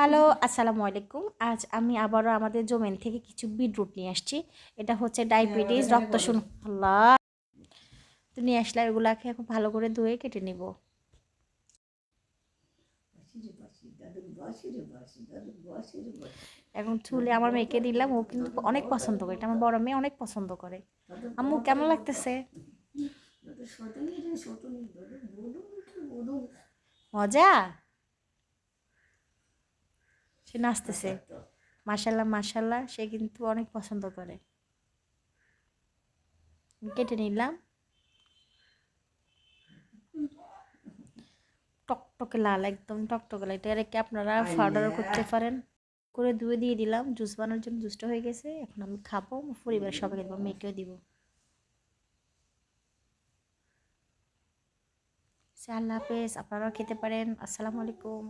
Hello আসসালামু আলাইকুম। আজ আমি আবারও আমাদের জমেন থেকে কিছু বিটরুট নিয়ে আসছি। এটা হচ্ছে ডায়াবেটিস রক্ত শুন আল্লাহ। তো নিয়ে আসলে ওগুলাকে এখন ভালো করে ধুয়ে কেটে নিব। এখন চুলে আমার মেয়েকে দিলাম ও কিন্তু অনেক পছন্দ করে। এটা আমার বড় মেয়ে অনেক পছন্দ করে। আম্মু কেমন লাগতেছে? মজা? সে নাচতেছে। মাশাল্লাহ মাশাল্লাহ সে কিন্তু অনেক পছন্দ করে। কেটে নিলাম। টকটকে লাল একদম টকটকে লাল। এটা রেখে আপনারা পাউডারও করতে পারেন? করে ধুয়ে দিয়ে দিলাম। জুস বানানোর জন্য জুসটা হয়ে গেছে। এখন আমি খাব। পরিবারের সবাইকে দেবো মেয়েকেও দিব। আল্লাহ হাফেজ। আপনারাও খেতে পারেন। আসসালামু আলাইকুম।